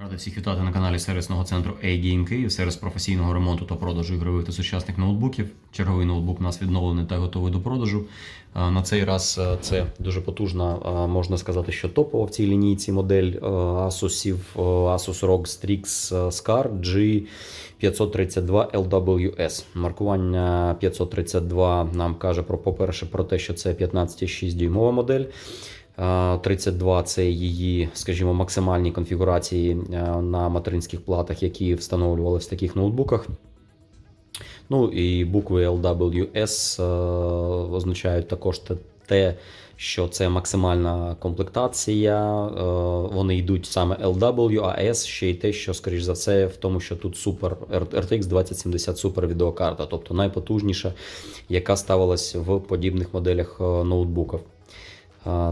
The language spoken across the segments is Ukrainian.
Радий всіх вітати на каналі сервісного центру A-Game Київ, сервіс професійного ремонту та продажу ігрових та сучасних ноутбуків. Черговий ноутбук у нас відновлений та готовий до продажу. На цей раз це дуже потужна, можна сказати, що топова в цій лінійці модель а, Asus ROG Strix Scar G532 LWS. Маркування 532 нам каже про, по-перше, про те, що це 15,6 дюймова модель. Е, 32 це її, скажімо, максимальні конфігурації е, на материнських платах, які встановлювалися в таких ноутбуках. Ну і букви LWS е, означають також те- що це максимальна комплектація. е, Вони йдуть саме LW, а S ще й те, що, скоріш за все, в тому, що тут супер RTX 2070 Super відеокарта, тобто найпотужніша, яка ставилась в подібних моделях ноутбуків.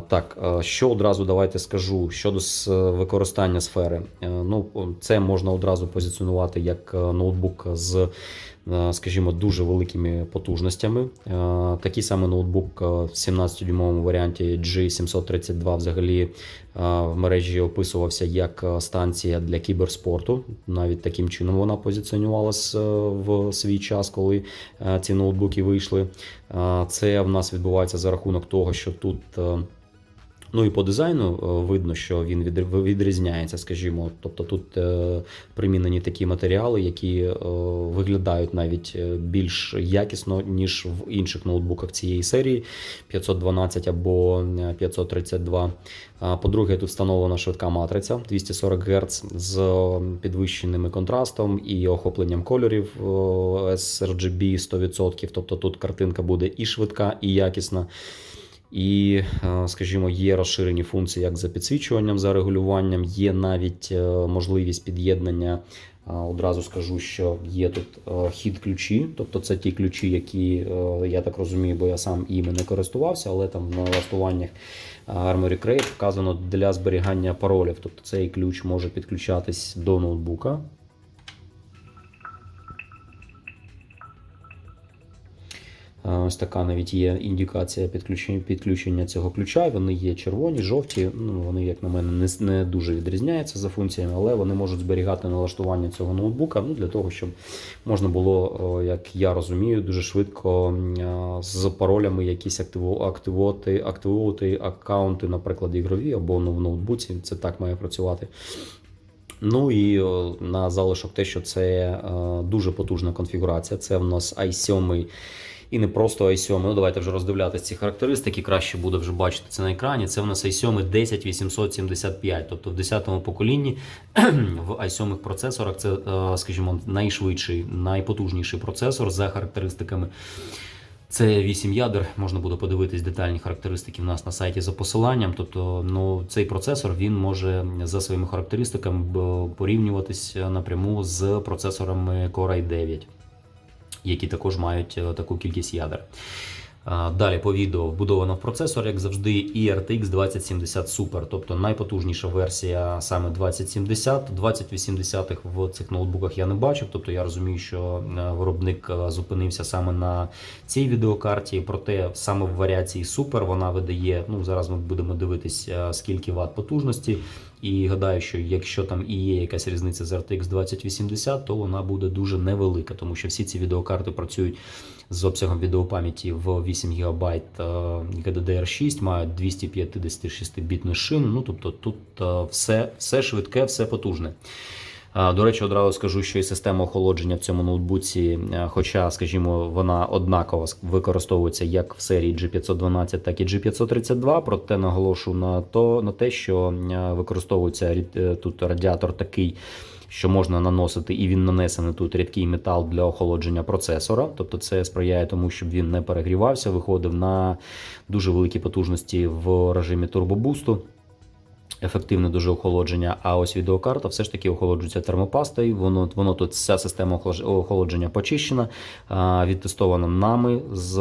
Так, що одразу давайте скажу щодо використання сфери. Е, Ну, це можна одразу позиціонувати як е, ноутбук з, скажімо, дуже великими потужностями. Е, Такий самий ноутбук е, в 17-дюймовому варіанті G732 взагалі е, в мережі описувався як е, станція для кіберспорту. Навіть таким чином вона позиціонувалась е, в свій час, коли е, ці ноутбуки вийшли. Е, Це в нас відбувається за рахунок того, що тут. Ну і по дизайну е, видно, що він відр- відрізняється, скажімо. Тобто тут е, примінені такі матеріали, які е, виглядають навіть більш якісно, ніж в інших ноутбуках цієї серії 512 або е, 532. По-друге, тут встановлена швидка матриця 240 Гц з е, підвищеним контрастом і охопленням кольорів sRGB 100%. Тобто тут картинка буде і швидка, і якісна. І, е, скажімо, є розширені функції як за підсвічуванням, за регулюванням, є навіть е, можливість під'єднання. Е, Одразу скажу, що є тут хід ключі, тобто це ті ключі, які я так розумію, бо я сам іми не користувався, але там в налаштуваннях Armory Crate вказано для зберігання паролів. Тобто цей ключ може підключатись до ноутбука. Ось така навіть є індикація підключення, підключення цього ключа. Вони є червоні, жовті. Ну, вони, як на мене, не, не дуже відрізняються за функціями, але вони можуть зберігати налаштування цього ноутбука ну, для того, щоб можна було, як я розумію, дуже швидко з паролями якісь активувати, активувати аккаунти, наприклад, ігрові або ну, в ноутбуці. Це так має працювати. Ну і на залишок те, що це е, дуже потужна конфігурація. Це в нас i7 і не просто i7. Ну давайте вже роздивлятися ці характеристики. Краще буде вже бачити це на екрані. Це в нас i7 10875, тобто в 10-му поколінні в i7 процесорах це, е, скажімо, найшвидший, найпотужніший процесор за характеристиками. Це 8 ядер, можна буде подивитись детальні характеристики в нас на сайті за посиланням. Тобто, ну цей процесор він може за своїми характеристиками б- порівнюватись напряму з процесорами Core i9, які також мають е, таку кількість ядер. Далі по відео вбудовано в процесор, як завжди, і RTX 2070 Super, тобто найпотужніша версія саме 2070. 2080 в цих ноутбуках я не бачив, тобто я розумію, що е, виробник е, зупинився саме на цій відеокарті. Проте саме в варіації Super вона видає. Ну зараз ми будемо дивитись, скільки ват потужності. І гадаю, що якщо там і є якась різниця з RTX 2080, то вона буде дуже невелика, тому що всі ці відеокарти працюють з обсягом відеопам'яті в 8 ГБ GDDR6, мають 256-бітну шину. Ну тобто тут е, все, все швидке, все потужне. А, До речі, одразу скажу, що і система охолодження в цьому ноутбуці, е, хоча, скажімо, вона однаково використовується як в серії G512, так і G532, проте наголошу на то на те, що е, використовується е, тут радіатор такий. Що можна наносити, і він нанесений тут рідкий метал для охолодження процесора. Тобто це сприяє тому, щоб він не перегрівався, виходив на дуже великі потужності в режимі турбобусту ефективне дуже охолодження. А ось відеокарта все ж таки охолоджується термопастою. Воно воно тут вся система охолодження почищена, відтестована нами з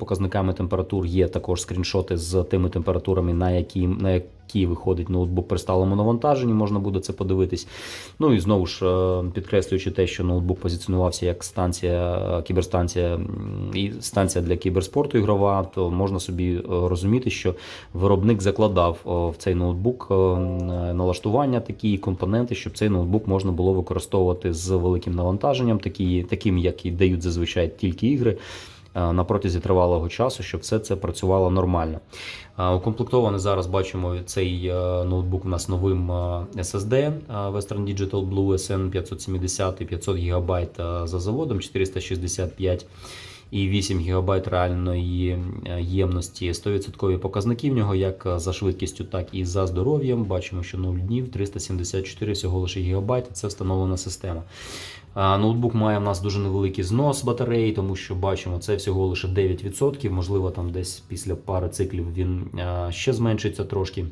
показниками температур. Є також скріншоти з тими температурами, на які на як- який виходить ноутбук при сталому навантаженні, можна буде це подивитись. Ну і знову ж е, підкреслюючи те, що ноутбук позиціонувався як станція, е, кіберстанція і станція для кіберспорту ігрова, то можна собі е, розуміти, що виробник закладав в цей ноутбук налаштування, такі компоненти, щоб цей ноутбук можна було використовувати з великим навантаженням, такі, таким, як і дають зазвичай тільки ігри. Е, На протязі тривалого часу, щоб все це працювало нормально. Е, Укомплектований зараз бачимо цей е, ноутбук у нас новим SSD Western Digital Blue SN 570 500 ГБ за заводом, 465 і 8 ГБ реальної ємності. 100% показники в нього як за швидкістю, так і за здоров'ям. Бачимо, що 0 днів, 374 всього лише ГБ. Це встановлена система. Ноутбук має в нас дуже невеликий знос батареї, тому що бачимо, це всього лише 9%. Можливо, там десь після пари циклів він ще зменшиться трошки.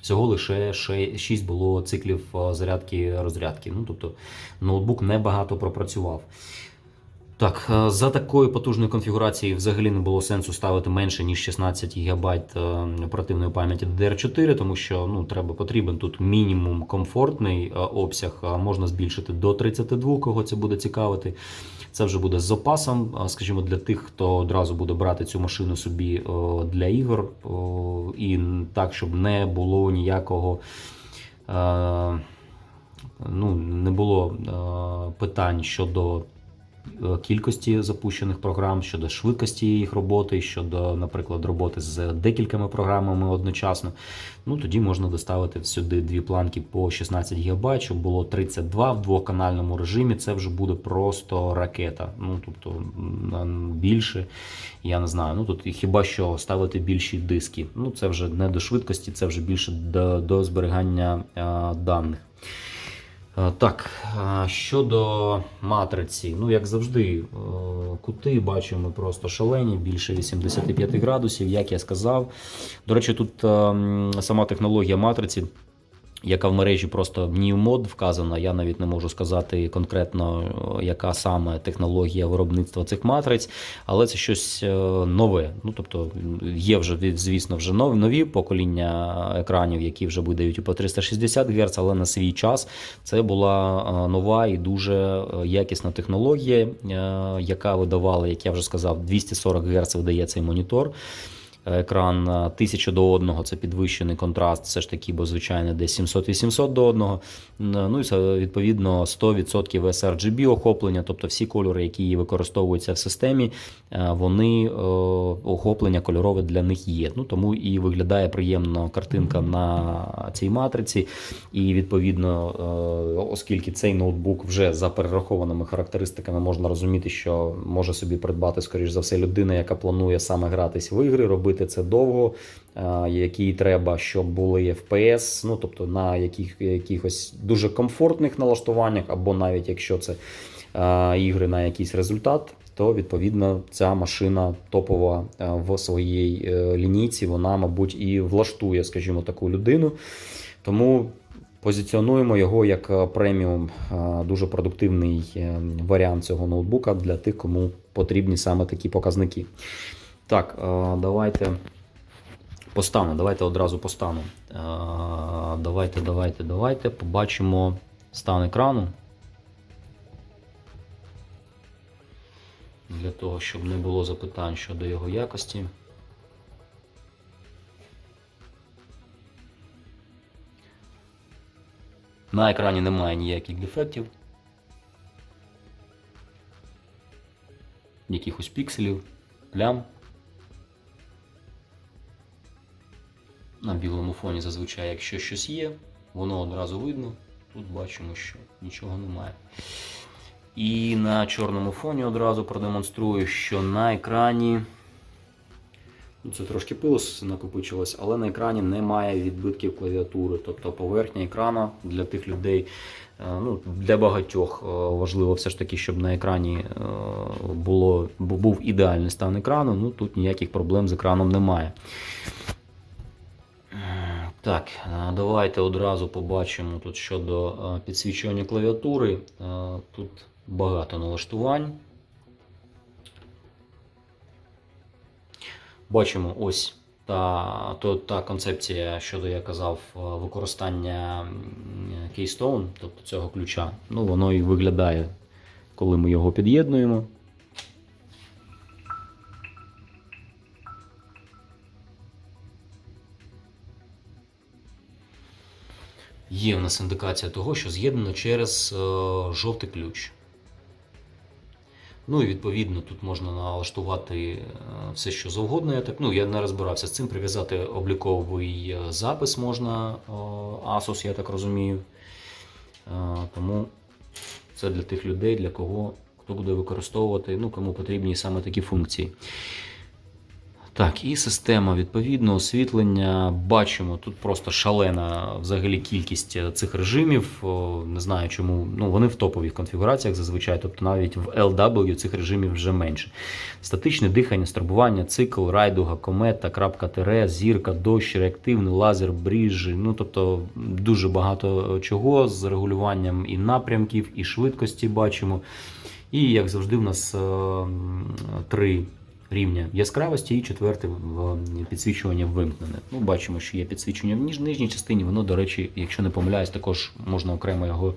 Всього лише 6 було циклів зарядки-розрядки. Ну, тобто ноутбук небагато пропрацював. Так, е, за такої потужної конфігурації взагалі не було сенсу ставити менше, ніж 16 ГБ оперативної пам'яті DDR4, тому що ну, треба потрібен тут мінімум комфортний е, обсяг, можна збільшити до 32, кого це буде цікавити. Це вже буде з запасом, скажімо, для тих, хто одразу буде брати цю машину собі для ігор, і так, щоб не було ніякого. е, Ну, не було е, питань щодо е, кількості запущених програм, щодо швидкості їх роботи, щодо, наприклад, роботи з декількома програмами одночасно. Ну тоді можна доставити сюди дві планки по 16 ГБ, щоб було 32 в двоканальному режимі. Це вже буде просто ракета. Ну тобто більше, я не знаю. Ну тут хіба що ставити більші диски. Ну це вже не до швидкості, це вже більше до, до зберігання е, даних. Е, Так, е, щодо матриці, ну як завжди, е, кути бачимо просто шалені, більше 85 градусів, як я сказав. До речі, тут е, сама технологія матриці, яка в мережі просто New Mod вказана. Я навіть не можу сказати конкретно, е, яка саме технологія виробництва цих матриць, але це щось е, нове. Ну тобто є вже звісно вже нові, покоління екранів, які вже видають по 360 Гц, але на свій час це була е, нова і дуже якісна технологія, яка видавала, як я вже сказав, 240 Гц видає цей монітор. Екран е, 1000 до 1 це підвищений контраст, все ж таки, бо звичайно десь 700-800 до 1. Ну і це, відповідно 100% sRGB охоплення, тобто всі кольори, які використовуються в системі, е, вони е, охоплення кольорове для них є. Ну тому і виглядає приємно картинка на цій матриці. І відповідно, е, оскільки цей ноутбук вже за перерахованими характеристиками можна розуміти, що може собі придбати, скоріш за все, людина, яка планує саме гратись в ігри, робити це довго, е, які треба, щоб були FPS, ну тобто на яких, якихось дуже комфортних налаштуваннях, або навіть якщо це е, ігри на якийсь результат. То відповідно ця машина топова е, в своїй лінійці, вона, мабуть, і влаштує, скажімо, таку людину. Тому позиціонуємо його як преміум, дуже продуктивний варіант цього ноутбука для тих, кому потрібні саме такі показники. Так, е, давайте постану. Давайте одразу постану. Е, Давайте, давайте, давайте побачимо стан екрану. Для того, щоб не було запитань щодо його якості. На екрані немає ніяких дефектів, якихось пікселів, плям. На білому фоні зазвичай, якщо щось є, воно одразу видно. Тут бачимо, що нічого немає. І на чорному фоні одразу продемонструю, що на екрані. Ну, Це трошки пилу накопичилось, але на екрані немає відбитків клавіатури. Тобто поверхня екрану для тих людей, е, ну, для багатьох е, важливо все ж таки, щоб на екрані е, було, був ідеальний стан екрану. Ну, тут ніяких проблем з екраном немає. Так, е, давайте одразу побачимо тут щодо е, підсвічування клавіатури. Е, Тут багато налаштувань. Бачимо ось та, то, та концепція, щодо я казав, використання Keystone, тобто цього ключа, ну воно і виглядає, коли ми його під'єднуємо. Є в нас індикація того, що з'єднано через е, жовтий ключ. Ну і відповідно тут можна налаштувати е, все, що завгодно. Я так ну я не розбирався з цим. Прив'язати обліковий е, запис можна Asus, я так розумію. Тому це для тих людей, для кого хто буде використовувати, ну кому потрібні саме такі функції. Так, і система відповідно освітлення. Бачимо, тут просто шалена взагалі кількість е, цих режимів. Не знаю чому. Ну, вони в топових конфігураціях зазвичай, тобто навіть в LW цих режимів вже менше. Статичне дихання, стробування, цикл, райдуга, комета, крапка тире, зірка, дощ, реактивний, лазер, бріжі. Ну тобто дуже багато чого з регулюванням і напрямків, і швидкості бачимо. І як завжди, в нас е, три рівня яскравості і четверте підсвічування вимкнене. Ну, бачимо, що є підсвічення в нижній частині. Воно, до речі, якщо не помиляюсь, також можна окремо його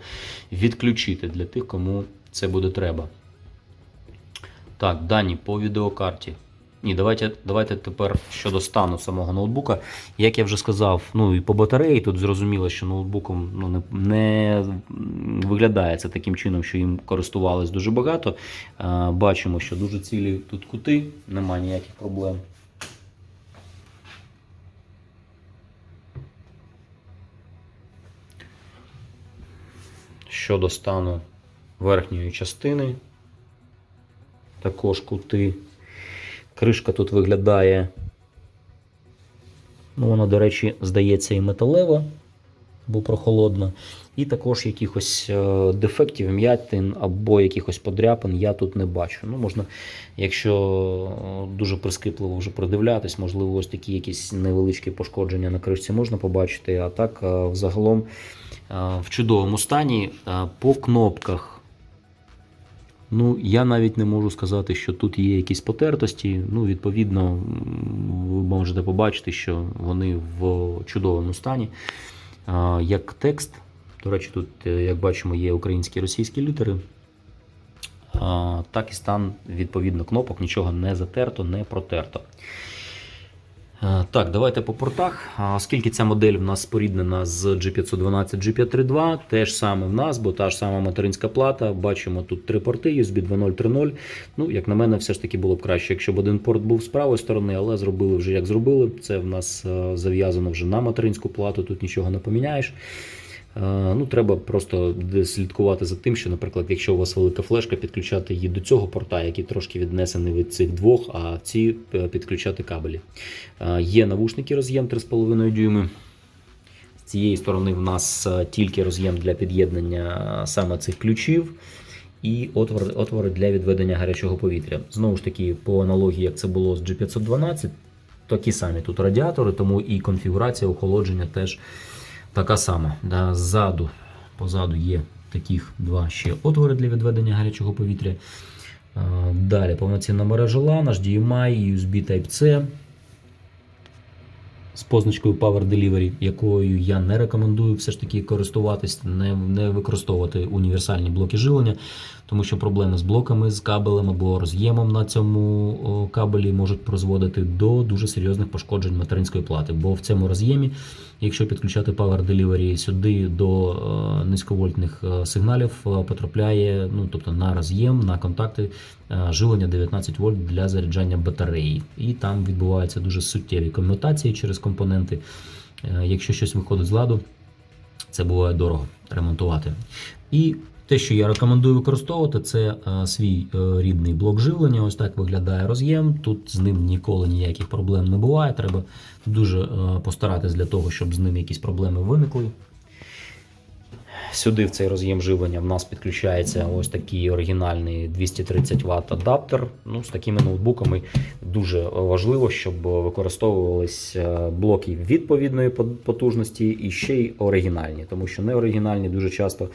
відключити для тих, кому це буде треба. Так, дані по відеокарті. Ні, давайте, давайте тепер щодо стану самого ноутбука. Як я вже сказав, ну і по батареї тут зрозуміло, що ноутбуком ну, не, не виглядає це таким чином, що їм користувались дуже багато. А, бачимо, що дуже цілі тут кути, немає ніяких проблем. Щодо стану верхньої частини, також кути. Кришка тут виглядає. Ну, вона, до речі, здається, і металева, бо прохолодна. І також якихось е, дефектів, м'ятин або якихось подряпин я тут не бачу. Ну, можна, якщо е, дуже прискіпливо вже придивлятись, можливо, ось такі якісь невеличкі пошкодження на кришці можна побачити. А так, е, взагалом, в чудовому стані по кнопках. Ну, я навіть не можу сказати, що тут є якісь потертості. Ну, відповідно, ви можете побачити, що вони в чудовому стані. Як текст, до речі, тут, е, як бачимо, є українські і російські літери. Так і стан відповідно кнопок, нічого не затерто, не протерто. Е, Так, давайте по портах. Оскільки ця модель в нас споріднена з G512 G532, те ж саме в нас, бо та ж сама материнська плата. Бачимо тут три порти USB 2.0, 3.0. Ну, як на мене, все ж таки було б краще, якщо б один порт був з правої сторони, але зробили вже як зробили. Це в нас е, зав'язано вже на материнську плату, тут нічого не поміняєш. Е, Ну, треба просто слідкувати за тим, що, наприклад, якщо у вас велика флешка, підключати її до цього порта, який трошки віднесений від цих двох, а ці е, підключати кабелі. Е, Є навушники роз'єм 3,5 дюйми. З цієї сторони в нас тільки роз'єм для під'єднання саме цих ключів. І отвори, отвори для відведення гарячого повітря. Знову ж таки, по аналогії, як це було з G512, такі самі тут радіатори, тому і конфігурація охолодження теж така сама. Да, ззаду, позаду є таких два ще отвори для відведення гарячого повітря. Далі повноцінна мережа LAN, HDMI, USB Type-C з позначкою Power Delivery, якою я не рекомендую все ж таки користуватись, не, не використовувати універсальні блоки живлення, тому що проблеми з блоками, з кабелем або роз'ємом на цьому кабелі можуть призводити до дуже серйозних пошкоджень материнської плати. Бо в цьому роз'ємі, якщо підключати Power Delivery сюди до е, низьковольтних е, сигналів, е, потрапляє ну, тобто на роз'єм, на контакти живлення 19 вольт для заряджання батареї. І там відбуваються дуже суттєві комутації через компоненти. Якщо щось виходить з ладу, це буває дорого ремонтувати. І те, що я рекомендую використовувати, це е, свій е, рідний блок живлення. Ось так виглядає роз'єм. Тут з ним ніколи ніяких проблем не буває. Треба дуже е, постаратись для того, щоб з ним якісь проблеми виникли. Сюди в цей роз'єм живлення в нас підключається ось такий оригінальний 230 Вт адаптер. Ну, з такими ноутбуками дуже важливо, щоб використовувались блоки відповідної потужності і ще й оригінальні, тому що неоригінальні дуже часто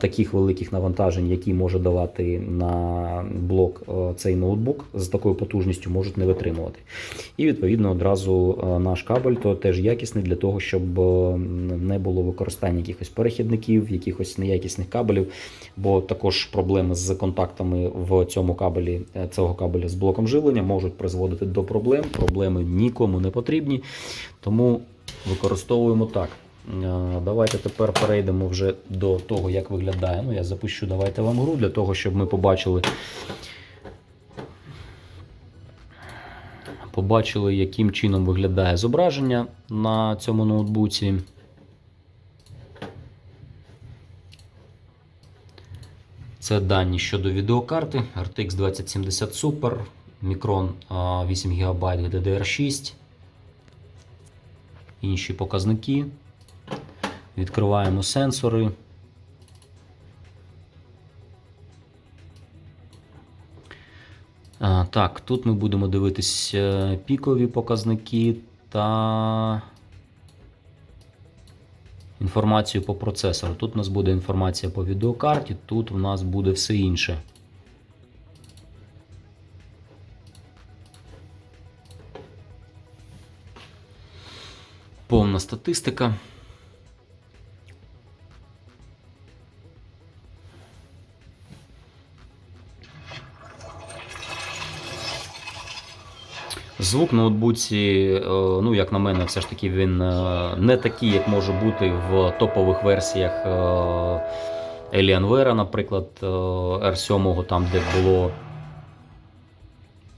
таких великих навантажень, які може давати на блок е, цей ноутбук з такою потужністю, можуть не витримувати. І відповідно одразу наш кабель то теж якісний для того, щоб не було використання якихось перехідників, якихось неякісних кабелів, бо також проблеми з контактами в цьому кабелі цього кабеля з блоком живлення можуть призводити до проблем. Проблеми нікому не потрібні, тому використовуємо так. Давайте тепер перейдемо вже до того, як виглядає. Ну, Я запущу давайте вам гру для того, щоб ми побачили, побачили, яким чином виглядає зображення на цьому ноутбуці. Це дані щодо відеокарти RTX 2070 Super, Micron 8 ГБ DDR6. Інші показники. Відкриваємо сенсори. Так, тут ми будемо дивитись е, пікові показники та інформацію по процесору. Тут у нас буде інформація по відеокарті, тут у нас буде все інше. Повна статистика. Звук на ноутбуці, е, ну як на мене, все ж таки він е, не такий, як може бути в топових версіях е, Alienware, наприклад, R7, там де було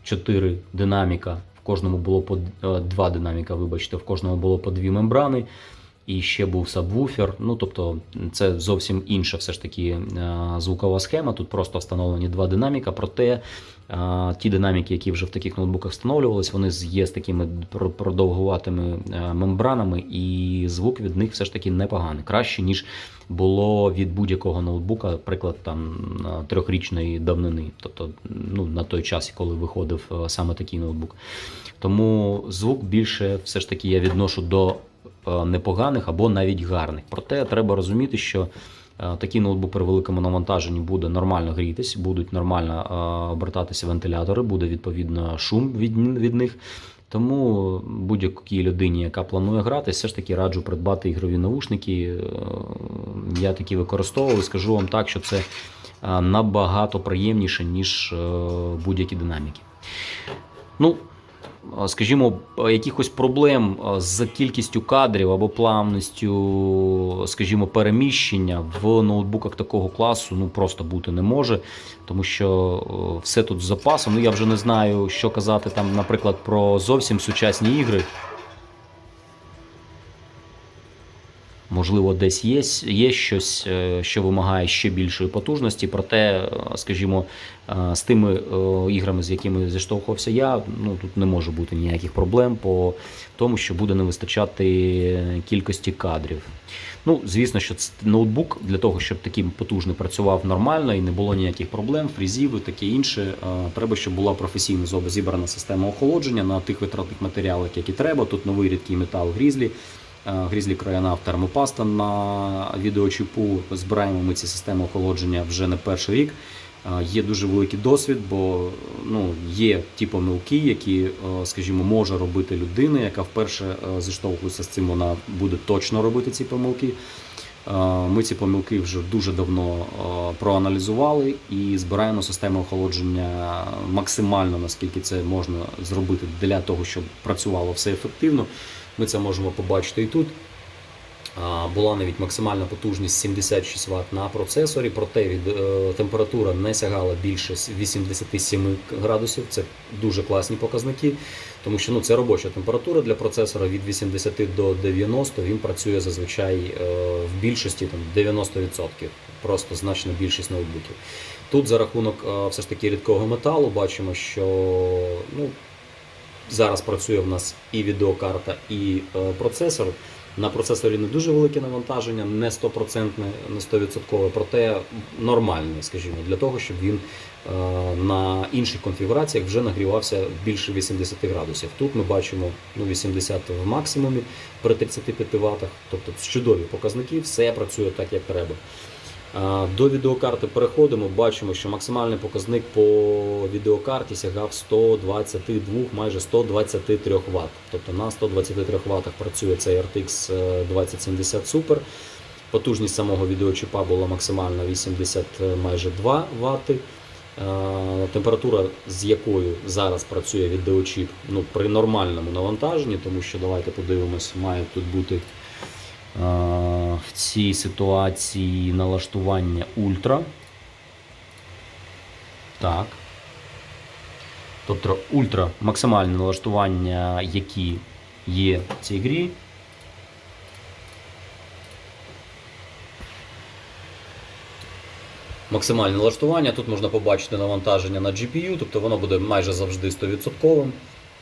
4 динаміка, в кожному було по 2 динаміка, вибачте, в кожному було по 2 мембрани. І ще був сабвуфер. Ну тобто це зовсім інша все ж таки звукова схема. Тут просто встановлені два динаміка. Проте Ті динаміки, які вже в таких ноутбуках встановлювалися, вони є з такими продовгуватими е, мембранами, і звук від них все ж таки непоганий. Краще, ніж було від будь-якого ноутбука, приклад там трьохрічної давнини, тобто ну, на той час, коли виходив е, саме такий ноутбук. Тому звук більше все ж таки я відношу до е, непоганих або навіть гарних. Проте треба розуміти, що Е, такий ноутбук при великому навантаженні буде нормально грітись, будуть нормально е, обертатися вентилятори, буде відповідно шум від, від них. Тому будь-якій людині, яка планує грати, все ж таки раджу придбати ігрові наушники. Е, я такі використовував. Скажу вам так, що це набагато приємніше, ніж будь-які динаміки. Ну, скажімо, якихось проблем з кількістю кадрів або плавністю, скажімо, переміщення в ноутбуках такого класу ну просто бути не може, тому що все тут з запасом. Ну я вже не знаю, що казати там, наприклад, про зовсім сучасні ігри. Можливо, десь є є щось, е, що вимагає ще більшої потужності, проте, е, скажімо, е, з тими іграми, з якими зіштовхувався я, ну тут не може бути ніяких проблем по тому, що буде не вистачати кількості кадрів. Ну, Звісно, що ноутбук для того, щоб такий потужний працював нормально і не було ніяких проблем, фрізів і таке інше. Треба, щоб була професійно зібрана система охолодження на тих витратних матеріалах, які треба. Тут новий рідкий метал грізлі. Грізлі Краянав термопаста на відеочіпу. Збираємо ми ці системи охолодження вже не перший рік. Є дуже великий досвід, бо ну, є ті помилки, які, скажімо, може робити людина, яка вперше зіштовхується з цим, вона буде точно робити ці помилки. Ми ці помилки вже дуже давно проаналізували і збираємо систему охолодження максимально, наскільки це можна зробити для того, щоб працювало все ефективно. Ми це можемо побачити і тут. Була навіть максимальна потужність 76 Вт на процесорі, проте від, е, температура не сягала більше 87 градусів. Це дуже класні показники, тому що ну, це робоча температура для процесора від 80 до 90 він працює зазвичай е, в більшості там, 90%, просто значно більшість ноутбуків. Тут за рахунок е, все ж таки рідкого металу бачимо, що ну, зараз працює в нас і відеокарта, і е, процесор На процесорі не дуже велике навантаження, не 100%, не 100%, проте нормальне, скажімо, для того, щоб він е, на інших конфігураціях вже нагрівався більше 80 градусів. Тут ми бачимо ну, 80 в максимумі при 35 Вт, тобто чудові показники, все працює так, як треба. А, До відеокарти переходимо, бачимо, що максимальний показник по відеокарті сягав 122, майже 123 Вт. Тобто на 123 Вт працює цей RTX 2070 Super. Потужність самого відеочіпа була максимальна 80 майже 2 Вт. Температура, з якою зараз працює відеочіп, ну, при нормальному навантаженні, тому що давайте подивимось, має тут бути в цій ситуації налаштування ультра. Так. Тобто ультра максимальне налаштування, які є в цій грі. Максимальне налаштування. Тут можна побачити навантаження на GPU, тобто воно буде майже завжди 100%.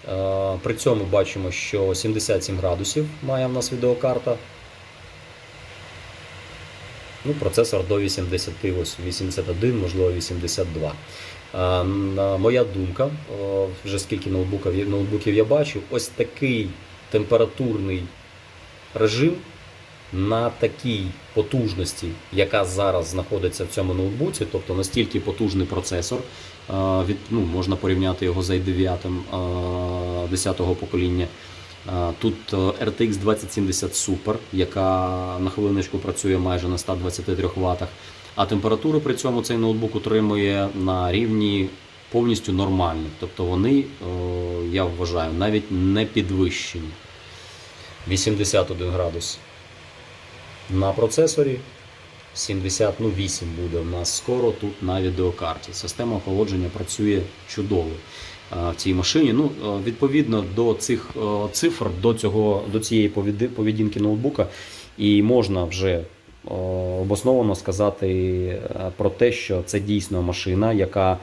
Е, При цьому бачимо, що 77 градусів має в нас відеокарта. Ну, процесор до 80, ось 81, можливо 82. А, на моя думка, вже скільки ноутбуків, ноутбуків я бачив, ось такий температурний режим на такій потужності, яка зараз знаходиться в цьому ноутбуці, тобто настільки потужний процесор, від, ну, можна порівняти його з i9 10-го покоління. А, Тут е, RTX 2070 Super, яка на хвилиночку працює майже на 123 Вт, а температуру при цьому цей ноутбук утримує на рівні повністю нормальних. Тобто вони, е, я вважаю, навіть не підвищені. 81 градус на процесорі. 78 буде в нас скоро тут на відеокарті. Система охолодження працює чудово в цій машині. Ну, е, Відповідно до цих е, цифр, до цього, до цієї поведінки ноутбука, і можна вже е, обосновано сказати е, про те, що це дійсно машина, яка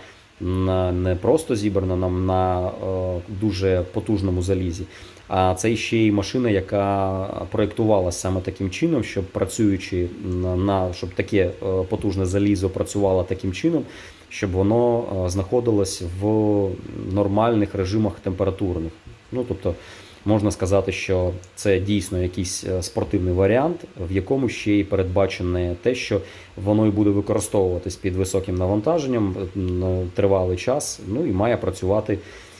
не просто зібрана нам на е, дуже потужному залізі, а це ще й машина, яка проєктувалася саме таким чином, щоб працюючи на- щоб таке е, потужне залізо працювало таким чином, щоб воно е, знаходилось в нормальних режимах температурних. Ну тобто можна сказати, що це дійсно якийсь е, спортивний варіант, в якому ще й передбачене те, що воно і буде використовуватись під високим навантаженням е, тривалий час, ну і має працювати.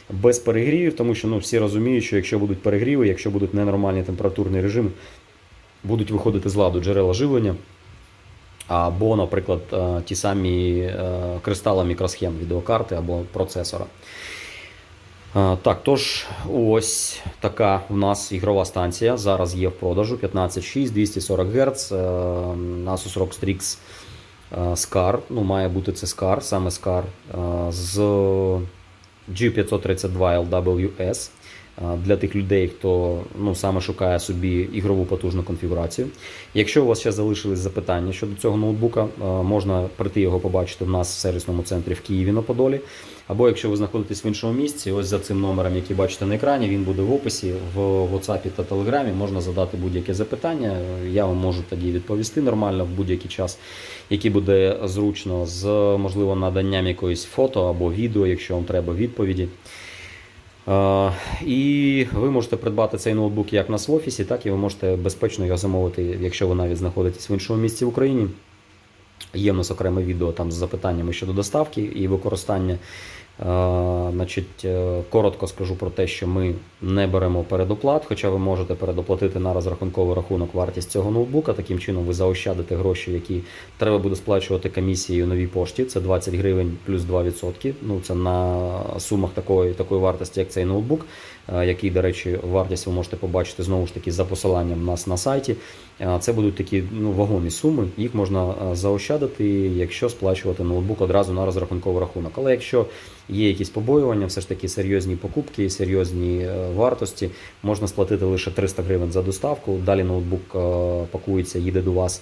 Без перегрівів, тому що ну, всі розуміють, що якщо будуть перегріви, якщо будуть ненормальні температурні режими, будуть виходити з ладу джерела живлення, або, наприклад, е, ті самі е, кристали мікросхем відеокарти або процесора. Е, Так, тож ось така у нас ігрова станція. Зараз є в продажу 15.6, 240 Гц, Asus ROG Strix SCAR. Ну, має бути це SCAR, саме SCAR з G532 LWS. Для тих людей, хто ну, саме шукає собі ігрову потужну конфігурацію. Якщо у вас ще залишились запитання щодо цього ноутбука, можна прийти його побачити в нас в сервісному центрі в Києві на Подолі. Або якщо ви знаходитесь в іншому місці, ось за цим номером, який бачите на екрані, він буде в описі в WhatsApp та Telegram. Можна задати будь-яке запитання. Я вам можу тоді відповісти нормально в будь-який час, який буде зручно, з можливо наданням якоїсь фото або відео, якщо вам треба відповіді. І ви можете придбати цей ноутбук як нас в офісі, так і ви можете безпечно його замовити, якщо ви навіть знаходитесь в іншому місці в Україні. Є в нас окреме відео там з запитаннями щодо доставки і використання. Е, Значить, е, коротко скажу про те, що ми не беремо передоплат, хоча ви можете передоплатити на розрахунковий рахунок вартість цього ноутбука. Таким чином ви заощадите гроші, які треба буде сплачувати комісією новій пошті. Це 20 гривень плюс 2%. Ну це на сумах такої, такої вартості, як цей ноутбук, е, який, до речі, вартість ви можете побачити знову ж таки за посиланням нас на сайті. Це будуть такі ну, вагомі суми. Їх можна заощадити, якщо сплачувати ноутбук одразу на розрахунковий рахунок. Але якщо є якісь побоювання, все ж таки серйозні покупки, серйозні е, вартості, можна сплатити лише 300 гривень за доставку. Далі ноутбук е, пакується, їде до вас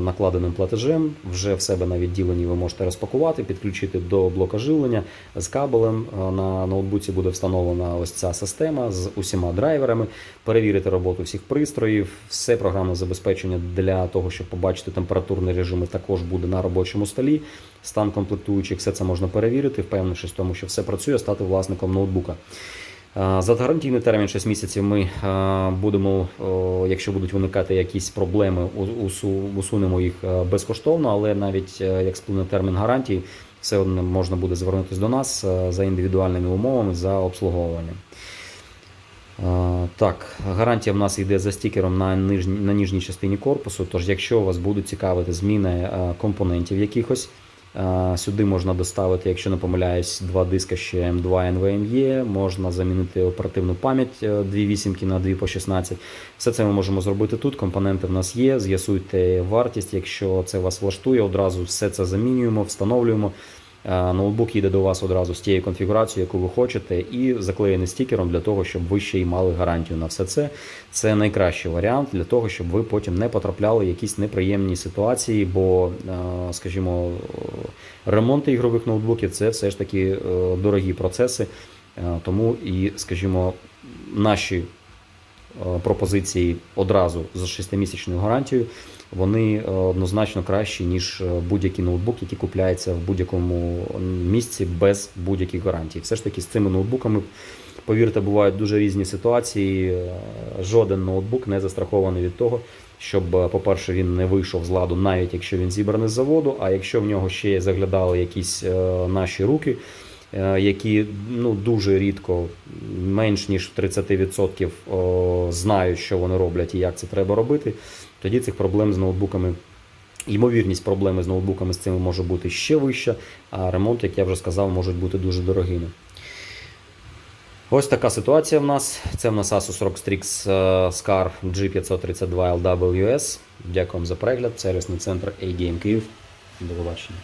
накладеним платежем. Вже в себе на відділенні ви можете розпакувати, підключити до блока живлення з кабелем. Е, На ноутбуці буде встановлена ось ця система з усіма драйверами, перевірити роботу всіх пристроїв. Все програмне забезпечення для того, щоб побачити температурні режими, також буде на робочому столі. Стан комплектуючих, все це можна перевірити, впевнившись в тому, що все працює, стати власником ноутбука. Е, За гарантійний термін 6 місяців ми е, будемо, якщо будуть виникати якісь проблеми, усунемо їх е, безкоштовно, але навіть е, як сплине термін гарантії, все одно можна буде звернутися до нас е, за індивідуальними умовами за обслуговуванням. Е, Так, гарантія в нас йде за стікером на нижній, на ніжній частині корпусу. Тож, якщо вас будуть цікавити зміни е, компонентів якихось, е, сюди можна доставити, якщо не помиляюсь, два диска ще M2 NVMe, можна замінити оперативну пам'ять е, дві вісімки на 2 по 16. Все це ми можемо зробити тут. Компоненти в нас є. З'ясуйте вартість. Якщо це вас влаштує, одразу все це замінюємо, встановлюємо. Е, Ноутбук їде до вас одразу з тією конфігурацією, яку ви хочете, і заклеєний стікером для того, щоб ви ще й мали гарантію на все це. Це найкращий варіант для того, щоб ви потім не потрапляли в якісь неприємні ситуації, бо, е, скажімо, е, ремонт ігрових ноутбуків це все ж таки е, дорогі процеси. Тому і, скажімо, наші пропозиції одразу з 6-місячною гарантією, вони е, однозначно кращі, ніж е, будь-який ноутбук, який купляється в будь-якому місці без будь-яких гарантій. Все ж таки з цими ноутбуками, повірте, бувають дуже різні ситуації. Е, Жоден ноутбук не застрахований від того, щоб, по-перше, він не вийшов з ладу, навіть якщо він зібраний з заводу, а якщо в нього ще заглядали якісь наші руки, які ну, дуже рідко, менш ніж в 30% знають, що вони роблять і як це треба робити, тоді цих проблем з ноутбуками. Ймовірність проблеми з ноутбуками з цими може бути ще вища, а ремонт, як я вже сказав, можуть бути дуже дорогими. Ось така ситуація в нас. Це в нас Asus ROG Strix е, SCAR G532 LWS. Дякую вам за перегляд. Сервісний центр A-Game Київ. До побачення.